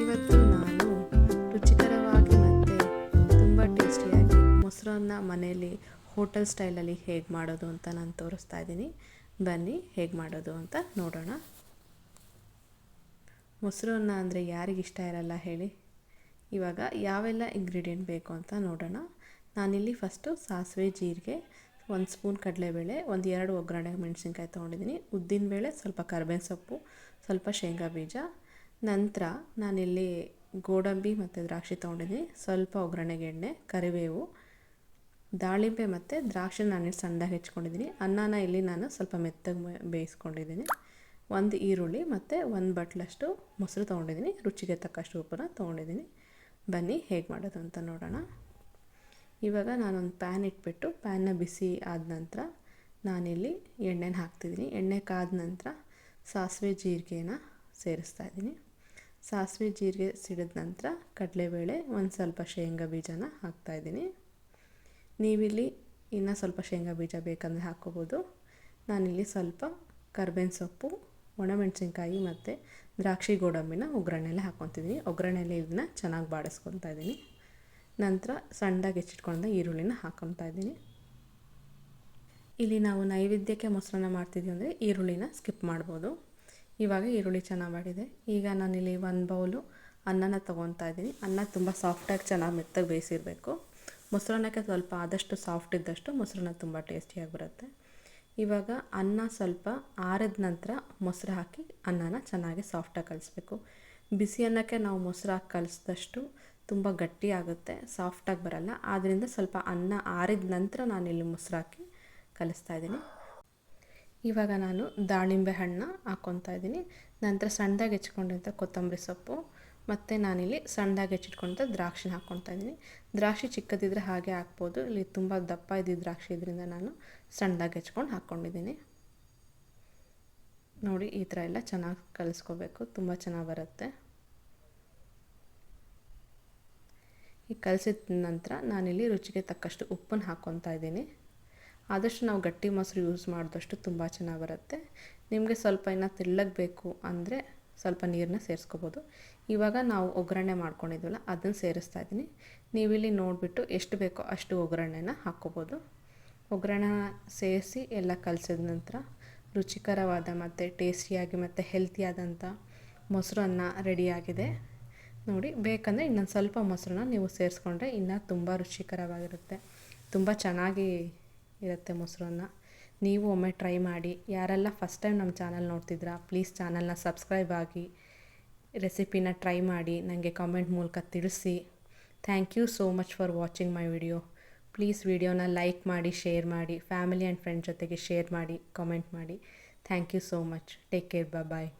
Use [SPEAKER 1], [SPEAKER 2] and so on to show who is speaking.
[SPEAKER 1] ಇವತ್ತು ನಾನು ರುಚಿಕರವಾಗಿ ಮತ್ತು ತುಂಬ ಟೇಸ್ಟಿಯಾಗಿ ಮೊಸರನ್ನ ಮನೆಯಲ್ಲಿ ಹೋಟೆಲ್ ಸ್ಟೈಲಲ್ಲಿ ಹೇಗೆ ಮಾಡೋದು ಅಂತ ನಾನು ತೋರಿಸ್ತಾ ಇದ್ದೀನಿ. ಬನ್ನಿ ಹೇಗೆ ಮಾಡೋದು ಅಂತ ನೋಡೋಣ. ಮೊಸರನ್ನ ಅಂದರೆ ಯಾರಿಗೆ ಇಷ್ಟ ಇರಲ್ಲ ಹೇಳಿ. ಇವಾಗ ಯಾವೆಲ್ಲ ಇಂಗ್ರೀಡಿಯೆಂಟ್ ಬೇಕು ಅಂತ ನೋಡೋಣ. ನಾನಿಲ್ಲಿ ಫಸ್ಟು ಸಾಸಿವೆ, ಜೀರಿಗೆ ಒಂದು ಸ್ಪೂನ್ ಕಡಲೆಬೇಳೆ, ಒಂದು ಎರಡು ಒಗ್ಗರಣೆ ಮೆಣಸಿನ್ಕಾಯಿ ತೊಗೊಂಡಿದ್ದೀನಿ. ಉದ್ದಿನಬೇಳೆ ಸ್ವಲ್ಪ ಕರ್ಬೇವಿನ ಸೊಪ್ಪು, ಸ್ವಲ್ಪ ಶೇಂಗಾ ಬೀಜ. ನಂತರ ನಾನಿಲ್ಲಿ ಗೋಡಂಬಿ ಮತ್ತು ದ್ರಾಕ್ಷಿ ತೊಗೊಂಡಿದ್ದೀನಿ. ಸ್ವಲ್ಪ ಒಗ್ಗರಣೆಗೆ ಎಣ್ಣೆ, ಕರಿಬೇವು, ದಾಳಿಂಬೆ ಮತ್ತು ದ್ರಾಕ್ಷಿ ನಾನು ಸಣ್ಣದಾಗಿ ಹೆಚ್ಕೊಂಡಿದ್ದೀನಿ. ಅನ್ನನ ಇಲ್ಲಿ ನಾನು ಸ್ವಲ್ಪ ಮೆತ್ತಗೆ ಬೇಯಿಸ್ಕೊಂಡಿದ್ದೀನಿ. ಒಂದು ಈರುಳ್ಳಿ ಮತ್ತು ಒಂದು ಬಟ್ಲಷ್ಟು ಮೊಸರು ತೊಗೊಂಡಿದ್ದೀನಿ. ರುಚಿಗೆ ತಕ್ಕಷ್ಟು ಉಪ್ಪನ್ನ ತೊಗೊಂಡಿದ್ದೀನಿ. ಬನ್ನಿ ಹೇಗೆ ಮಾಡೋದು ಅಂತ ನೋಡೋಣ. ಇವಾಗ ನಾನೊಂದು ಪ್ಯಾನ್ ಇಟ್ಬಿಟ್ಟು ಪ್ಯಾನ್ನ ಬಿಸಿ ಆದ ನಂತರ ನಾನಿಲ್ಲಿ ಎಣ್ಣೆನ ಹಾಕ್ತಿದ್ದೀನಿ. ಎಣ್ಣೆ ಕಾದ ನಂತರ ಸಾಸಿವೆ ಜೀರಿಗೆನ ಸೇರಿಸ್ತಾ ಇದ್ದೀನಿ. ಸಾಸಿವೆ ಜೀರಿಗೆ ಸಿಡಿದ ನಂತರ ಕಡಲೆಬೇಳೆ ಒಂದು ಸ್ವಲ್ಪ ಶೇಂಗಾ ಬೀಜನ ಹಾಕ್ತಾಯಿದ್ದೀನಿ ನೀವಿಲ್ಲಿ ಇನ್ನೂ ಸ್ವಲ್ಪ ಶೇಂಗಾ ಬೀಜ ಬೇಕಂದರೆ ಹಾಕ್ಕೋಬೋದು ನಾನಿಲ್ಲಿ ಸ್ವಲ್ಪ ಕರ್ಬೇವಿನ ಸೊಪ್ಪು, ಒಣಮೆಣಸಿನ್ಕಾಯಿ ಮತ್ತು ದ್ರಾಕ್ಷಿ ಗೋಡಂಬಿನ ಒಗ್ಗರಣೆಲೆ ಹಾಕ್ಕೊತಿದ್ದೀನಿ ಒಗ್ಗರಣೆಲೆ ಇದನ್ನ ಚೆನ್ನಾಗಿ ಬಾಡಿಸ್ಕೊತಾ ಇದ್ದೀನಿ. ನಂತರ ಸಣ್ಣದಾಗಿ ಹೆಚ್ಚಿಟ್ಕೊಂಡ ಈರುಳ್ಳಿನ ಹಾಕೊತಾ ಇದ್ದೀನಿ. ಇಲ್ಲಿ ನಾವು ನೈವೇದ್ಯಕ್ಕೆ ಮೊಸರನ್ನ ಮಾಡ್ತಿದ್ದೀವಿ ಅಂದರೆ ಈರುಳ್ಳಿನ ಸ್ಕಿಪ್ ಮಾಡ್ಬೋದು. ಇವಾಗ ಈರುಳ್ಳಿ ಚೆನ್ನಾಗಿ ಮಾಡಿದೆ ಈಗ ನಾನಿಲ್ಲಿ ಒಂದು ಬೌಲು ಅನ್ನನ ತೊಗೊತಾ ಇದ್ದೀನಿ. ಅನ್ನ ತುಂಬ ಸಾಫ್ಟಾಗಿ ಚೆನ್ನಾಗಿ ಮೆತ್ತಗೆ ಬೇಯಿಸಿರಬೇಕು. ಮೊಸರನ್ನಕ್ಕೆ ಸ್ವಲ್ಪ ಆದಷ್ಟು ಸಾಫ್ಟ್ ಇದ್ದಷ್ಟು ಮೊಸರನ್ನ ತುಂಬ ಟೇಸ್ಟಿಯಾಗಿ ಬರುತ್ತೆ. ಇವಾಗ ಅನ್ನ ಸ್ವಲ್ಪ ಆರಿದ ನಂತರ ಮೊಸರು ಹಾಕಿ ಅನ್ನನ ಚೆನ್ನಾಗಿ ಸಾಫ್ಟಾಗಿ ಕಲಿಸ್ಬೇಕು. ಬಿಸಿ ಅನ್ನಕ್ಕೆ ನಾವು ಮೊಸರು ಹಾಕಿ ಕಲಿಸಿದಷ್ಟು ತುಂಬ ಗಟ್ಟಿ ಆಗುತ್ತೆ ಸಾಫ್ಟಾಗಿ ಬರಲ್ಲ. ಆದ್ದರಿಂದ ಸ್ವಲ್ಪ ಅನ್ನ ಆರಿದ ನಂತರ ನಾನು ಇಲ್ಲಿ ಹಾಕಿ ಕಲಿಸ್ತಾ ಇದ್ದೀನಿ. ಇವಾಗ ನಾನು ದಾಳಿಂಬೆ ಹಣ್ಣು ಹಾಕ್ಕೊತಾ ಇದ್ದೀನಿ. ನಂತರ ಸಣ್ಣದಾಗಿ ಹೆಚ್ಕೊಂಡಿದ್ದ ಕೊತ್ತಂಬರಿ ಸೊಪ್ಪು, ಮತ್ತು ನಾನಿಲ್ಲಿ ಸಣ್ಣದಾಗಿ ಹೆಚ್ಚಿಟ್ಕೊಂತ ದ್ರಾಕ್ಷಿನ ಹಾಕ್ಕೊತಾ ಇದ್ದೀನಿ. ದ್ರಾಕ್ಷಿ ಚಿಕ್ಕದಿದ್ದರೆ ಹಾಗೆ ಹಾಕ್ಬೋದು, ಇಲ್ಲಿ ತುಂಬ ದಪ್ಪ ಇದ್ದಿದ್ದ ದ್ರಾಕ್ಷಿ ಇದರಿಂದ ನಾನು ಸಣ್ಣದಾಗಿ ಹೆಚ್ಕೊಂಡು ಹಾಕ್ಕೊಂಡಿದ್ದೀನಿ ನೋಡಿ, ಈ ಥರ ಎಲ್ಲ ಚೆನ್ನಾಗಿ ಕಲಿಸ್ಕೋಬೇಕು, ತುಂಬ ಚೆನ್ನಾಗಿ ಬರುತ್ತೆ. ಈ ಕಲಸಿದ ನಂತರ ನಾನಿಲ್ಲಿ ರುಚಿಗೆ ತಕ್ಕಷ್ಟು ಉಪ್ಪನ್ನು ಹಾಕ್ಕೊತಾ ಇದ್ದೀನಿ. ಆದಷ್ಟು ನಾವು ಗಟ್ಟಿ ಮೊಸರು ಯೂಸ್ ಮಾಡಿದಷ್ಟು ತುಂಬ ಚೆನ್ನಾಗಿ ಬರುತ್ತೆ. ನಿಮಗೆ ಸ್ವಲ್ಪ ಇನ್ನು ತೆಳ್ಳಗೆ ಬೇಕು ಅಂದರೆ ಸ್ವಲ್ಪ ನೀರನ್ನ ಸೇರಿಸ್ಕೋಬೋದು. ಇವಾಗ ನಾವು ಒಗ್ಗರಣೆ ಮಾಡ್ಕೊಂಡಿದ್ವಲ್ಲ, ಅದನ್ನು ಸೇರಿಸ್ತಾ ಇದ್ದೀನಿ. ನೀವಿಲ್ಲಿ ನೋಡಿಬಿಟ್ಟು ಎಷ್ಟು ಬೇಕೋ ಅಷ್ಟು ಒಗ್ಗರಣೆನ ಹಾಕ್ಕೋಬೋದು ಒಗ್ಗರಣೆ ಸೇರಿಸಿ ಎಲ್ಲ ಕಲಸಿದ ನಂತರ ರುಚಿಕರವಾದ ಮತ್ತು ಟೇಸ್ಟಿಯಾಗಿ ಮತ್ತು ಹೆಲ್ತಿಯಾದಂಥ ಮೊಸರನ್ನ ರೆಡಿಯಾಗಿದೆ ನೋಡಿ, ಬೇಕಂದರೆ ಇನ್ನೊಂದು ಸ್ವಲ್ಪ ಮೊಸರನ್ನ ನೀವು ಸೇರಿಸ್ಕೊಂಡ್ರೆ ಇನ್ನೂ ತುಂಬ ರುಚಿಕರವಾಗಿರುತ್ತೆ. ತುಂಬ ಚೆನ್ನಾಗಿ ಇರುತ್ತೆ ಮೊಸರನ್ನ. ನೀವು ಒಮ್ಮೆ ಟ್ರೈ ಮಾಡಿ. ಯಾರೆಲ್ಲ ಫಸ್ಟ್ ಟೈಮ್ ನಮ್ಮ ಚಾನಲ್ ನೋಡ್ತಿದ್ರಾ ಪ್ಲೀಸ್ ಚಾನಲ್ನ ಸಬ್ಸ್ಕ್ರೈಬ್ ಆಗಿ ರೆಸಿಪಿನ ಟ್ರೈ ಮಾಡಿ ನನಗೆ ಕಾಮೆಂಟ್ ಮೂಲಕ ತಿಳಿಸಿ. Thank you so much for watching my video please ವಿಡಿಯೋನ ಲೈಕ್ ಮಾಡಿ ಶೇರ್ ಮಾಡಿ ಫ್ಯಾಮಿಲಿ ಆ್ಯಂಡ್ ಫ್ರೆಂಡ್ ಜೊತೆಗೆ ಶೇರ್ ಮಾಡಿ ಕಾಮೆಂಟ್ ಮಾಡಿ. Thank you so much take care bye